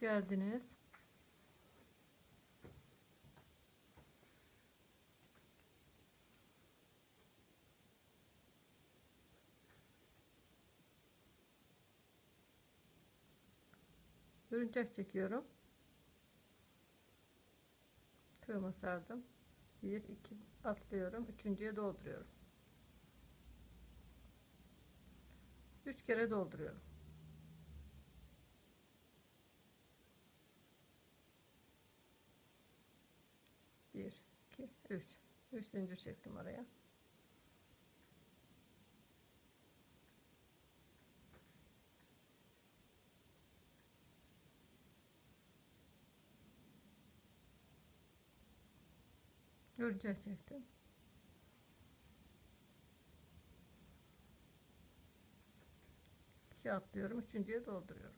Geldiniz. Örümcek çekiyorum. Tığımı sardım. 1 2 atlıyorum. Üçüncüye dolduruyorum. 3 kere dolduruyorum. 3 zincir çektim araya. Göreceğiz çektim. İki atlıyorum. Üçüncüye dolduruyorum.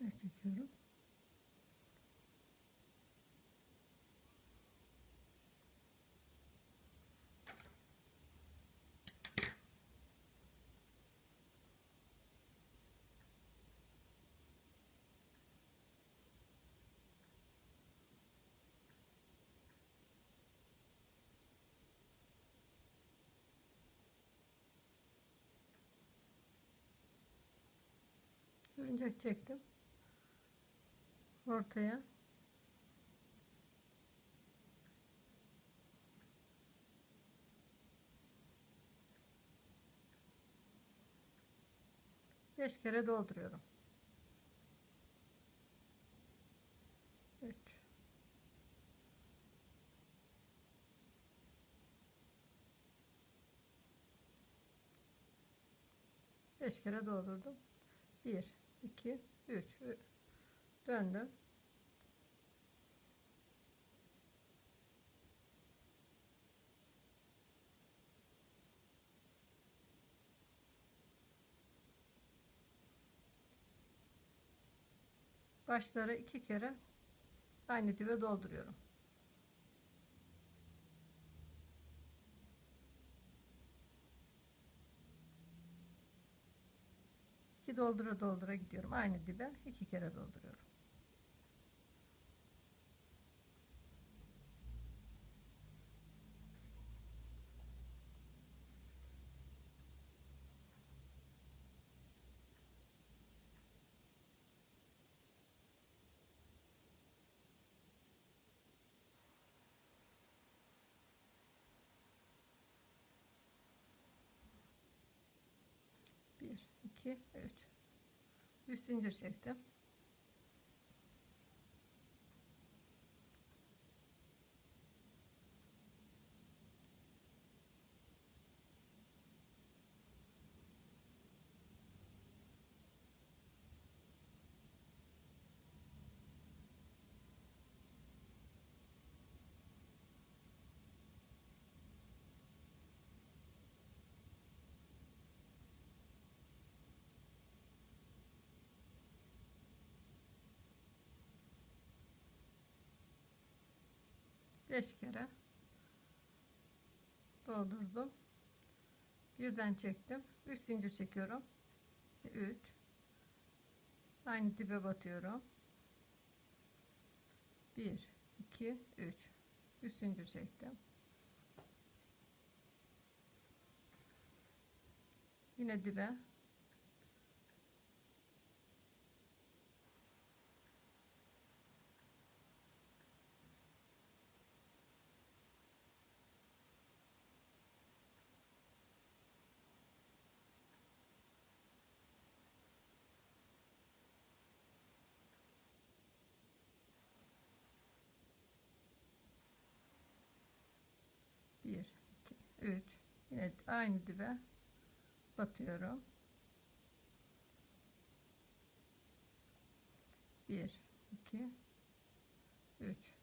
Örümcek çekiyorum. Örümcek çektim. Ortaya. Beş kere dolduruyorum. Üç. Beş kere doldurdum. Bir, iki, üç. Döndüm. Başları iki kere aynı dibe dolduruyorum. İki doldura doldura gidiyorum. Aynı dibe iki kere dolduruyorum. Bir, iki, üç. Üç zincir çektim. Beş kere doldurdum. Birden çektim. Üç zincir çekiyorum. Üç. Aynı dibe batıyorum. Bir, iki, üç. Üç zincir çektim. Yine dibe aynı dibe batıyorum. Bir, iki, üç.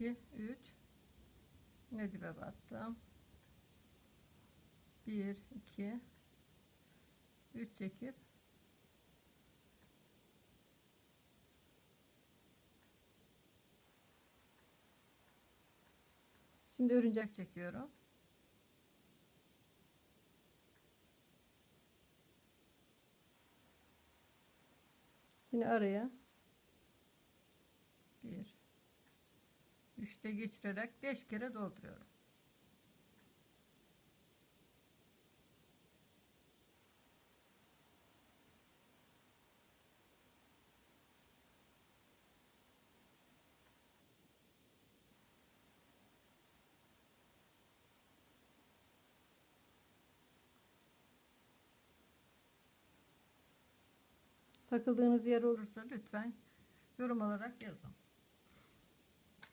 Bir, iki, üç. Ne dibe battım. Bir, iki, üç çekip Şimdi örümcek çekiyorum. Yine araya bir üçte geçirerek beş kere dolduruyorum. Takıldığınız yer olursa lütfen yorum olarak yazın.